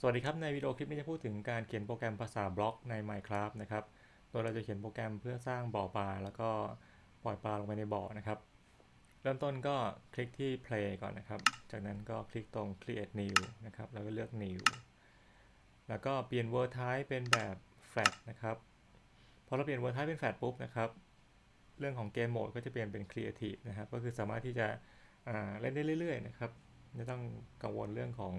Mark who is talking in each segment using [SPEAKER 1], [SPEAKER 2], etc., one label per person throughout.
[SPEAKER 1] สวัสดีครับ ในวิดีโอคลิปนี้จะพูดถึงการเขียนโปรแกรมภาษาบล็อกใน Minecraft นะครับ โดยเราจะเขียนโปรแกรมเพื่อสร้างบ่อปลา แล้วก็ปล่อยปลาลงไปในบ่อนะครับ เริ่มต้นก็คลิกที่ play ก่อนนะครับ จากนั้นก็คลิกตรง create new นะครับ แล้วก็เลือก new แล้วก็เปลี่ยน word type เป็นแบบ flat นะครับ พอเราเปลี่ยน word type เป็น flat ปุ๊บนะครับ เรื่องของเกมโหมดก็จะเปลี่ยนเป็น creative นะครับ ก็คือสามารถที่จะเล่นได้เรื่อยๆนะครับ ไม่ต้องกังวลเรื่องของ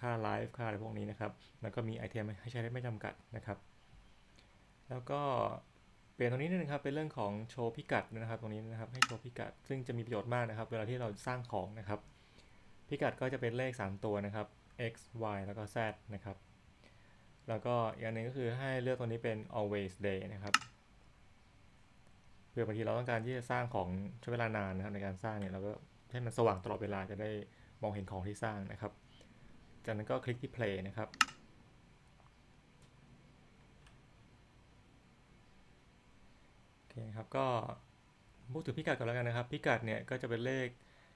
[SPEAKER 1] ค่าไลฟ์ค่าอะไรพวกนี้นะครับ แล้วก็มีไอเทมให้ใช้ได้ไม่จำกัดนะครับ แล้วก็เปลี่ยนตรงนี้นิดนึงครับเป็นเรื่องของโชว์พิกัดนะครับตรงนี้นะครับให้โชว์พิกัด ซึ่งจะมีประโยชน์มากนะครับ เวลาที่เราสร้างของนะครับ พิกัดก็จะเป็นเลข 3 ตัวนะครับ x y แล้วก็ z นะครับ แล้วก็อีกอันหนึงก็คือให้เลือกตัวนี้เป็น always day นะครับเผื่อบางทีเราต้องการที่จะสร้างของใช้เวลานานนะครับในการสร้างเนี่ยเราก็ให้มันสว่างตลอดเวลาจะได้มองเห็นของที่สร้างนะครับ จากนั้นก็คลิกที่ play นะครับ โอเคครับ ก็พูดถึงพิกัดก่อนแล้วกันนะครับ พิกัดเนี่ยก็จะเป็นเลข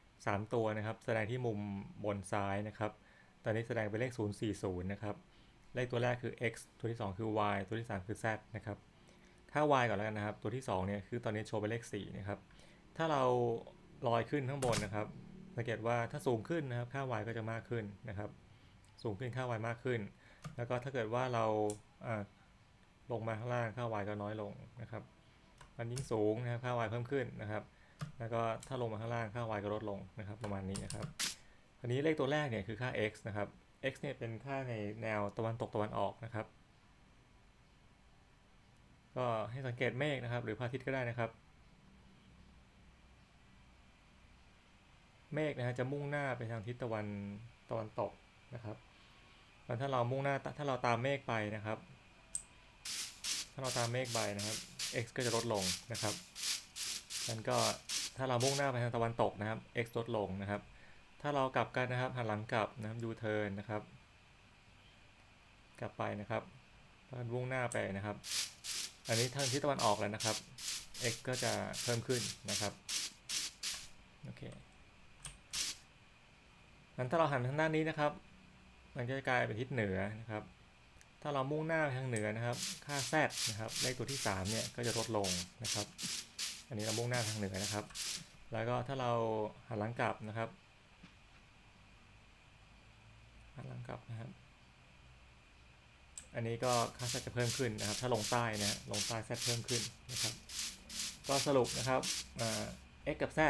[SPEAKER 1] 3 ตัวนะครับ แสดงที่มุมบนซ้ายนะครับ ตอนนี้แสดงเป็นเลข 040 นะครับ เลขตัวแรกคือ x ตัวที่ 2 คือ y ตัวที่ 3 คือ z นะครับค่า y ก่อนแล้วกันนะครับ ตัวที่ 2 เนี่ยคือตอนนี้โชว์เป็นเลข 4 นะครับ ถ้าเราลอยขึ้นข้างบนนะครับ สังเกตว่าถ้าสูงขึ้นนะครับ ค่า y ก็จะมากขึ้นนะครับ สูงขึ้นค่า y มากขึ้น แล้วก็ถ้าเกิดว่าเราลงมาข้างล่างค่า y ก็น้อยลงนะครับ มันยิ่งสูงนะครับค่า y เพิ่มขึ้นนะครับ แล้วก็ถ้าลงมาข้างล่างค่า y ก็ลดลงนะครับ ประมาณนี้นะครับ อันนี้เลขตัวแรกเนี่ยคือค่า x นะครับ x เนี่ยเป็นค่าในแนวตะวันตกตะวันออกนะครับ ก็ให้สังเกตเมฆนะครับ หรือพระอาทิตย์ก็ได้นะครับ เมฆนะฮะจะมุ่งหน้าไปทางทิศตะวันตะวันตกนะครับ แล้วถ้าเรามุ่งหน้าถ้าเราตามเมฆไปนะครับ ถ้าเราตามเมฆไปนะครับ x ก็จะลดลงนะครับนั้นก็ถ้าเรามุ่งหน้าไปทางตะวันตกนะครับ x ลดลงนะครับ ถ้าเรากลับกันนะครับหันหลังกลับนะครับ u turn นะครับ กลับไปนะครับแล้วมุ่งหน้าไปนะครับ อันนี้ทางทิศตะวันออกแล้วนะครับ x ก็จะเพิ่มขึ้นนะครับโอเคงั้นถ้าเราหันทางด้านนี้นะครับ มันก็จะกลายเป็นทิศเหนือนะครับ ถ้าเรามุ่งหน้าทางเหนือนะครับ ค่า z นะครับ เลขตัวที่3เนี่ยก็จะลดลงนะครับ อันนี้เรามุ่งหน้าทางเหนือนะครับ แล้วก็ถ้าเราหันหลังกลับนะครับ หันหลังกลับนะครับ อันนี้ก็ค่า z จะเพิ่มขึ้นนะครับ ถ้าลงใต้นะลงใต้ z เพิ่มขึ้นนะครับ ก็สรุปนะครับ x กับ z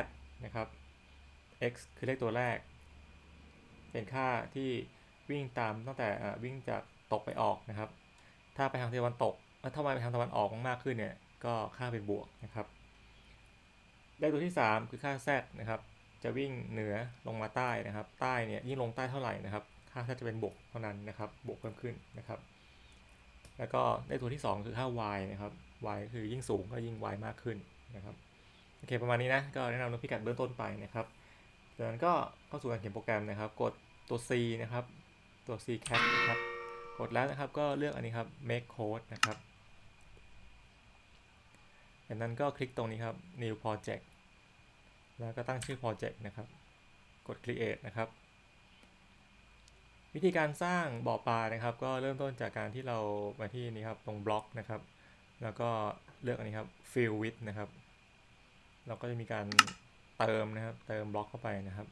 [SPEAKER 1] นะครับ x คือเลขตัวแรก เป็นค่าที่ วิ่งตามตั้งแต่วิ่งจากตกไปออกนะครับ ถ้าไปทางตะวันตกเอ่อถ้าไปทางตะวันออกมากขึ้นเนี่ยก็ค่าเป็นบวกนะครับเลขตัวที่ 3 คือค่า z นะครับ จะวิ่งเหนือลงมาใต้นะครับ ใต้เนี่ยยิ่งลงใต้เท่าไหร่นะครับ ค่า z จะเป็นบวกเท่านั้นนะครับ บวกเพิ่มขึ้นนะครับ แล้วก็เลขตัวที่ 2 คือค่า y นะครับ y ก็คือยิ่งสูงก็ยิ่ง y มากขึ้นนะครับโอเคประมาณนี้นะก็แนะนำนพิกัดเบื้องต้นไปนะครับจากนั้นก็เข้าสู่การเขียนโปรแกรมนะครับ กดตัว C นะครับ ตัว C cat นะครับ กดแล้วนะครับก็เลือกอันนี้ครับ make code นะครับจากนั้นก็คลิกตรงนี้ครับ new project แล้วก็ตั้งชื่อ project นะครับ กด create นะครับ วิธีการสร้างบ่อปลานะครับ ก็เริ่มต้นจากการที่เรามาที่นี่ครับตรงบล็อกนะครับ แล้วก็เลือกอันนี้ครับ fill with นะครับ เราก็จะมีการเติมนะครับ เติมบล็อกเข้าไปนะครับ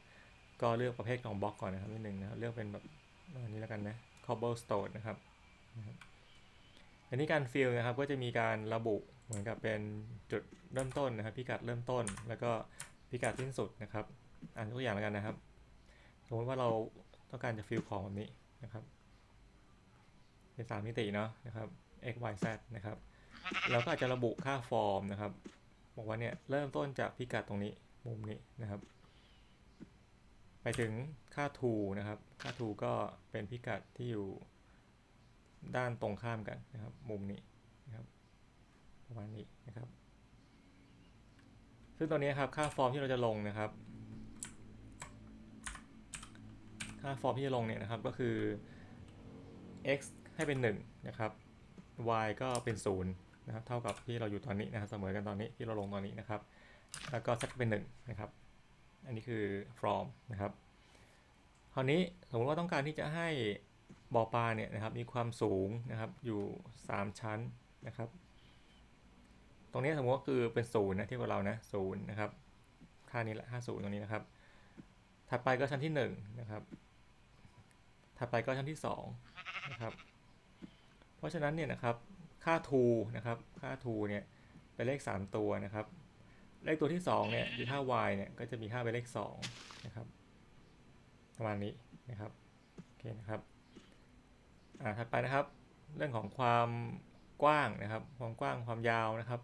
[SPEAKER 1] ก็เลือกประเภทของบล็อกก่อนนะครับนิดนึงนะครับ เลือกเป็นแบบ อันนี้แล้วกันนะ cobblestone นะครับนะครับ อันนี้การฟิลนะครับก็จะมีการระบุเหมือนกับเป็นจุดเริ่มต้นนะครับ พิกัดเริ่มต้น แล้วก็พิกัดสิ้นสุดนะครับ อ่านตัวอย่างแล้วกันนะครับ สมมติว่าเราต้องการจะฟิลของแบบนี้นะครับเป็นสามมิติเนาะนะครับ x y z นะครับเราก็อาจจะระบุค่าฟอร์มนะครับ บอกว่าเนี่ยเริ่มต้นจากพิกัดตรงนี้มุมนี้นะครับ ไปถึงค่า to นะครับ ค่า to ก็เป็นพิกัดที่อยู่ด้านตรงข้ามกันนะครับ มุมนี้นะครับประมาณนี้นะครับ ซึ่งตรงนี้ครับค่าฟอร์มที่เราจะลงนะครับ ค่าฟอร์มที่จะลงเนี่ยนะครับก็คือ x ให้เป็น1นะครับ y ก็เป็น0นะครับ เท่ากับที่เราอยู่ตอนนี้นะครับ เสมอกันตอนนี้ที่เราลงตอนนี้นะครับ แล้วก็ z ก็เป็น1นะครับ อันนี้คือ from นะครับ คราวนี้สมมติว่าต้องการที่จะให้บ่อปลาเนี่ยนะครับมีความสูงนะครับอยู่ 3 ชั้นนะครับ ตรงนี้สมมติว่าคือเป็นศูนย์นะทียบกับเรานะศูนย์นะครับค่านี้แหละ50ตรงนี้นะครับ ถัดไปก็ชั้นที่1นะครับถัดไปก็ชั้นที่2นะครับเพราะฉะนั้นเนี่ยนะครับค่า to นะครับค่า to เนี่ยเป็นเลข 3 ตัวนะครับ เลขตัวที่2เนี่ยคือค่า y เนี่ยก็จะมีค่าเป็นเลข2นะครับประมาณนี้นะครับโอเคนะครับอ่าถัดไปนะครับ เรื่องของความกว้างนะครับความกว้างความยาวนะครับ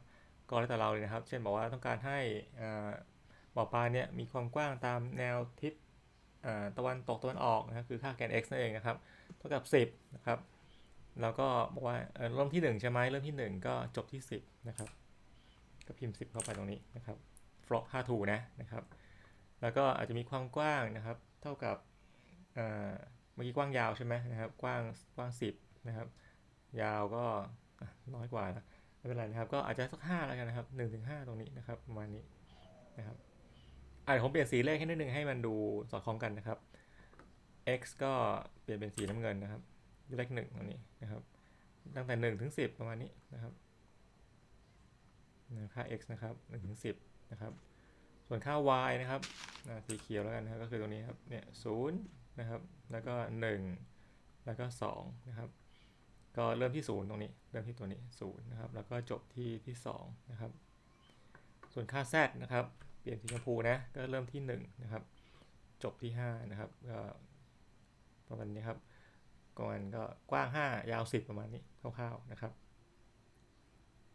[SPEAKER 1] ก็แล้วแต่เราเลยนะครับ เช่นบอกว่าต้องการให้อ่าบ่อปลาเนี่ยมีความกว้างตามแนวทิศอ่าตะวันตกตะวันออกนะครับคือค่าแกน x นั่นเองนะครับเท่ากับ 10นะครับเราก็บอกว่าเอ่อเริ่มที่ 1 ใช่ไหมเริ่มที่ 1 ก็จบที่ 10 นะครับ ก็พิมพ์ 10 เข้าไปตรงนี้นะครับ float ค่าถูนะนะครับ แล้วก็อาจจะมีความกว้างนะครับ เท่ากับเมื่อกี้กว้างยาวใช่ไหมนะครับ กว้างกว้าง 10 นะครับ ยาวก็น้อยกว่านะไม่เป็นไรนะครับ ก็อาจจะสัก5แล้วกันนะครับ1ถึง5ตรงนี้นะครับประมาณนี้นะครับอะเดี๋ยวผมเปลี่ยนสีเลขให้นิดนึงให้มันดูสอดคล้องกันนะครับ x ก็เปลี่ยนเป็นสีน้ำเงินนะครับเลขหนึ่งตรงนี้นะครับ ตั้งแต่หนึ่งถึงสิบประมาณนี้นะครับ ค่า x นะครับหนึ่งถึงสิบนะครับ ส่วนค่า y นะครับสีเขียวแล้วกันนะก็คือตรงนี้ครับเนี่ยศูนย์นะครับ แล้วก็หนึ่งแล้วก็สองนะครับ ก็เริ่มที่ศูนย์ตรงนี้ เริ่มที่ตัวนี้ศูนย์นะครับ แล้วก็จบที่ที่สองนะครับ ส่วนค่า z นะครับ เปลี่ยนสีชมพูนะ ก็เริ่มที่หนึ่งนะครับ จบที่ห้านะครับ ก็ประมาณนี้ครับกมันก็กว้าง 5 ยาว 10 ประมาณนี้คร่าวๆนะครับ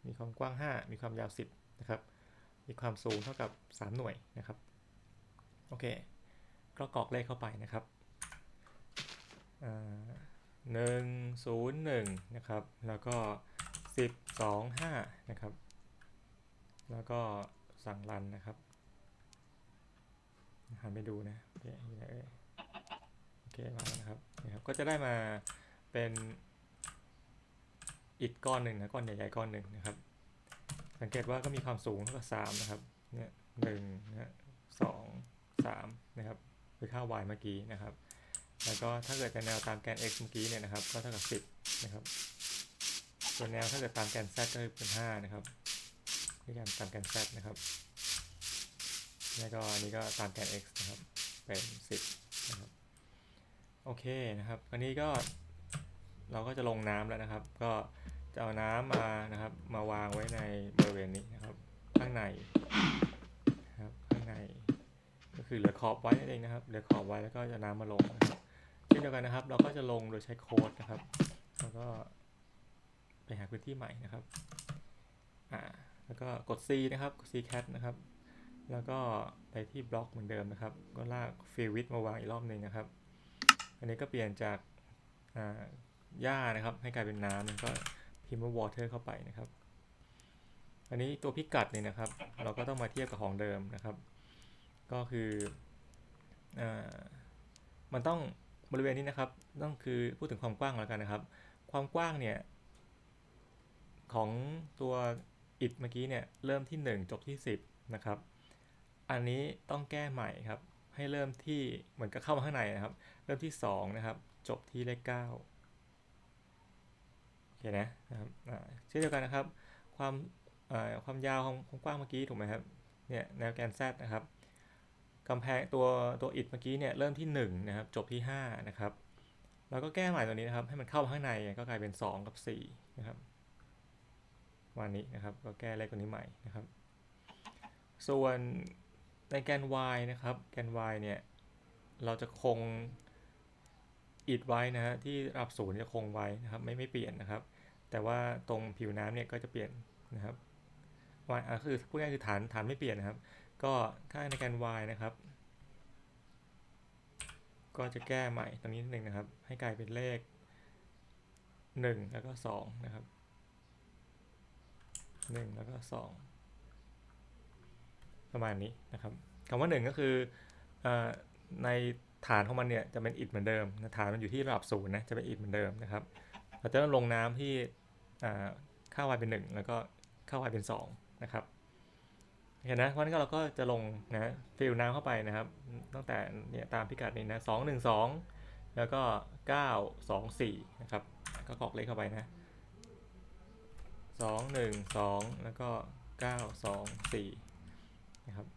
[SPEAKER 1] มีความกว้าง 5 มีความยาว 10 นะครับ มีความสูงเท่ากับ 3 หน่วยนะครับ โอเค ก็กรอกเลขเข้าไปนะครับหนึ่งศูนย์หนึ่งนะครับ แล้วก็สิบสองห้านะครับ แล้วก็สั่งรันนะครับหันไปดูนะโอเคโอเคมาแล้วนะครับนะครับ ก็จะได้มาเป็น อิฐก้อนหนึ่งนะก้อนใหญ่ๆก้อนหนึ่งนะครับ สังเกตว่าก็มีความสูงเท่ากับสามนะครับเนี่ยหนึ่งนะฮะสองสามนะครับคือค่า y เมื่อกี้นะครับ แล้วก็ถ้าเกิดเป็นแนวตามแกน x เมื่อกี้เนี่ยนะครับก็เท่ากับสิบนะครับส่วนแนวถ้าเกิดตามแกน z ก็คือเป็นห้านะครับนี่การตามแกน z นะครับแล้วก็อันนี้ก็ตามแกน x นะครับเป็นสิบนะครับโอเคนะครับอันนี้ก็ เราก็จะลงน้ำแล้วนะครับ ก็จะเอาน้ำมานะครับ มาวางไว้ในบริเวณนี้นะครับ ข้างในครับข้างใน ก็คือเหลือขอบไว้นั่นเองนะครับเหลือขอบไว้แล้วก็จะน้ำมาลงนะครับเช่นเดียวกันนะครับ เราก็จะลงโดยใช้โค้ดนะครับ แล้วก็ไปหาพื้นที่ใหม่นะครับอ่าแล้วก็กด C นะครับกด C cat นะครับ แล้วก็ไปที่บล็อกเหมือนเดิมนะครับ ก็ลาก fill with มาวางอีกรอบหนึ่งนะครับ อันนี้ก็เปลี่ยนจาก หญ้านะครับ ให้กลายเป็นน้ำก็พิมพ์ว่า water เข้าไปนะครับ อันนี้ตัวพิกัดเนี่ยนะครับ เราก็ต้องมาเทียบกับของเดิมนะครับ ก็คืออมันต้องบริเวณนี้นะครับ ต้องคือพูดถึงความกว้างแล้วกันนะครับ ความกว้างเนี่ยของตัวอิฐเมื่อกี้เนี่ยเริ่มที่ 1 จบที่ 10 นะครับ อันนี้ต้องแก้ใหม่ครับ ให้เริ่มที่เหมือนกับเข้ามาข้างในนะครับ เริ่มที่ 2 นะครับ จบที่เลข9 เคนะนะครับเช่นเดียวกันนะครับ ความความยาวของความกว้างเมื่อกี้ถูกไหมครับเนี่ยแนวแกน z นะครับกำแพงตัวตัวอิฐเมื่อกี้เนี่ยเริ่มที่1นะครับจบที่5นะครับแล้วก็แก้ใหม่ตัวนี้นะครับให้มันเข้าข้างในก็กลายเป็น 2 กับ4นะครับวันนี้นะครับก็แก้เลขตัวนี้ใหม่นะครับ ส่วนในแกน y นะครับแกน y เนี่ยเราจะคงอิดไว้นะฮะที่ระดับศูนย์จะคงไว้นะครับไม่ไม่เปลี่ยนนะครับ แต่ว่าตรงผิวน้ำเนี่ยก็จะเปลี่ยนนะครับ y อะคือพูดง่ายคือฐานฐานไม่เปลี่ยนนะครับ ก็ค่าในแกน y นะครับ ก็จะแก้ใหม่ตรงนี้นิดนึงนะครับ ให้กลายเป็นเลข 1 แล้วก็ 2 นะครับ 1 แล้วก็ 2 ประมาณนี้นะครับคำว่า 1 ก็คืออในฐานของมันเนี่ยจะเป็นอิฐเหมือนเดิม ฐานมันอยู่ที่ระดับศูนย์นะจะเป็นอิฐเหมือนเดิมนะครับเราจะต้องลงน้ำที่ ค่า y เป็น 1 แล้วก็ค่า y เป็น 2 นะครับเห็นนะเพราะนั้นเราก็จะลงนะฟิลน้ำเข้าไปนะครับ ตั้งแต่เนี่ยตามพิกัดนี้นะ2 1 2แล้วก็9 2 4นะครับ ก็กรอกเลขเข้าไปนะ2 1 2แล้วก็9 2 4นะครับ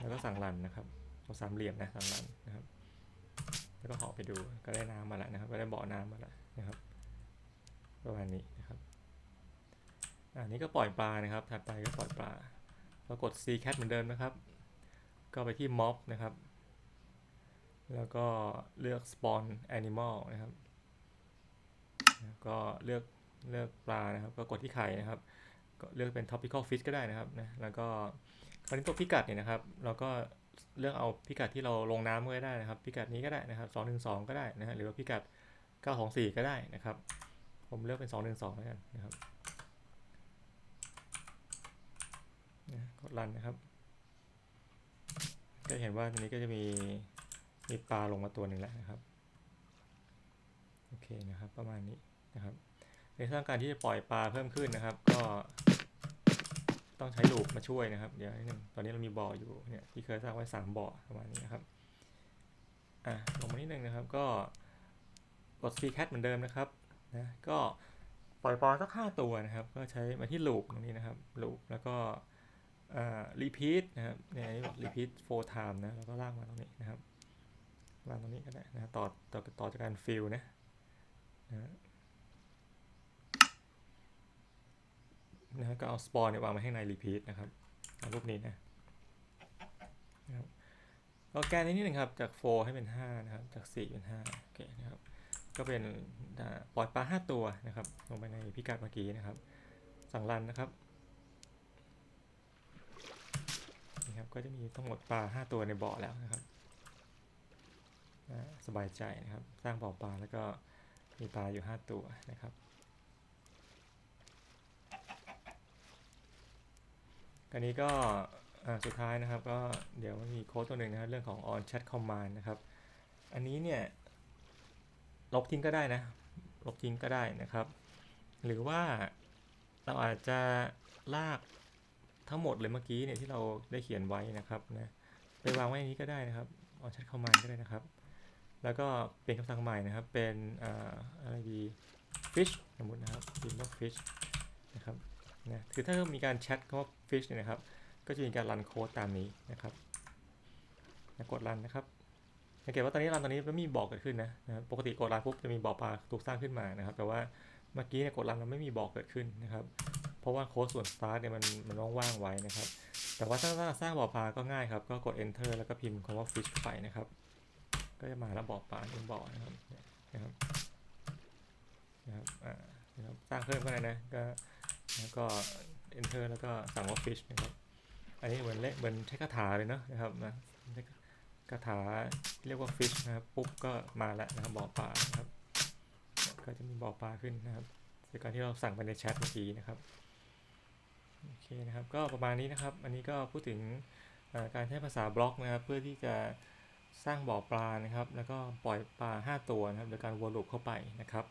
[SPEAKER 1] แล้วก็สั่งรันนะครับตัวสามเหลี่ยมนะสั่งรันนะครับ แล้วก็เหาะไปดูก็ได้น้ำมาแล้วนะครับ ก็ได้บ่อน้ำมาแล้วนะครับ ประมาณนี้ อันนี้ก็ปล่อยปลานะครับถัดไปก็ปล่อยปลาเรากด C cat เหมือนเดิมนะครับ ก็ไปที่ mob นะครับ แล้วก็เลือก spawn animal นะครับ ก็เลือกเลือกปลานะครับ ก็กดที่ไข่นะครับก็เลือกเป็น tropical fish ก็ได้นะครับนะแล้วก็คราวนี้ตัวพิกัดเนี่ยนะครับ เราก็เลือกเอาพิกัดที่เราลงน้ำก็ได้นะครับ พิกัดนี้ก็ได้นะครับ212 ก็ได้นะฮะหรือว่าพิกัด 924 ก็ได้นะครับ ผมเลือกเป็น 212แล้วกันนะครับนะก ดรันนะครับ ก็เห็นว่าตรงนี้ก็จะมีมีปลาลงมาตัวหนึ่งแล้วนะครับโอเคนะครับประมาณนี้นะครับในสร้างการที่จะปล่อยปลาเพิ่มขึ้นนะครับ ก็ต้องใช้ลูกมาช่วยนะครับ เดี๋ยวนิดนึงตอนนี้เรามีบ่ออยู่เนี่ยที่เคยสร้างไว้สามบ่อประมาณนี้นะครับอะลงมานิดนึงนะครับ ก็กด C cat เหมือนเดิมนะครับนะก็ปล่อยปลาสักห้าตัวนะครับ ก็ใช้มาที่ลูปตรงนี้นะครับลูปแล้วก็ อ่า repeat นะครับเนี่ยอันนี้บอก repeat four time นะแล้วก็ลากมาตรงนี้นะครับลากตรงนี้ก็ได้นะต่อต่อต่อจากการ fill นะนะนะก็เอา spawn เนี่ยวางไว้ให้ใน repeat นะครับเอารูปนี้นะนะครับก็แก้นิดนึงครับ จาก 4 ให้เป็น 5 นะครับ จาก 4 เป็น5โอเคนะครับ ก็เป็นปล่อยปลา 5 ตัวนะครับ ลงไปในพิกัดเมื่อกี้นะครับ สั่งรันนะครับนี่ครับ ก็จะมีทั้งหมดปลา 5 ตัวในบ่อแล้วนะครับสบายใจนะครับ สร้างบ่อปลาแล้วก็มีปลาอยู่ 5 ตัวนะครับอันนี้ก็สุดท้ายนะครับก็เดี๋ยวมีโค้ดตัวหนึ่งนะครับเรื่องของ on chat command นะครับ อันนี้เนี่ยลบทิ้งก็ได้นะ ลบทิ้งก็ได้นะครับ หรือว่าเราอาจจะลาก ทั้งหมดเลยเมื่อกี้เนี่ยที่เราได้เขียนไว้นะครับนะไปวางไว้ในนี้ก็ได้นะครับออนชัดเข้ามาก็ได้นะครับ แล้วก็เป็นคำสั่งใหม่นะครับ เป็นอ่าอะไรดี fish สมมตินะครับพิมพ์ว่า fish นะครับนะคือถ้ามีการแชทคำว่า fish เนี่ยนะครับ ก็จะมีการรันโค้ดตามนี้นะครับนะกดรันนะครับสังเกตว่าตอนนี้รันตอนนี้ไม่มีบอกเกิดขึ้นนะนะปกติกดรันปุ๊บจะมีบ่อปลาถูกสร้างขึ้นมานะครับ แต่ว่าเมื่อกี้เนี่ยกดรันมันไม่มีบอกเกิดขึ้นนะครับ เพราะว่าโค้ดส่วน start เนี่ยมันมันว่างๆไว้นะครับ แต่ว่าถ้าสร้างบ่อปลาก็ง่ายครับ ก็กด enter แล้วก็พิมพ์คำว่า fish ไปนะครับ ก็จะมาแล้วบ่อปลาเป็นบ่อนะครับนะครับนะครับอ่านะครับสร้างเพิ่มก็ได้นะก็แล้วก็ enter แล้วก็สั่งว่า fish นะครับ อันนี้เหมือนเละเหมือนใช้คาถาเลยเนอะนะครับนะคาถาเรียกว่า fish นะครับปุ๊บก็มาแล้วนะครับบ่อปลานะครับก็จะมีบ่อปลาขึ้นนะครับจากการที่เราสั่งไปในแชทเมื่อกี้นะครับ โอเคนะครับก็ประมาณนี้นะครับ อันนี้ก็พูดถึงการใช้ภาษาบล็อกนะครับ เพื่อที่จะสร้างบ่อปลานะครับ แล้วก็ปล่อยปลา 5 ตัวนะครับโดยการวนลูปเข้าไปนะครับ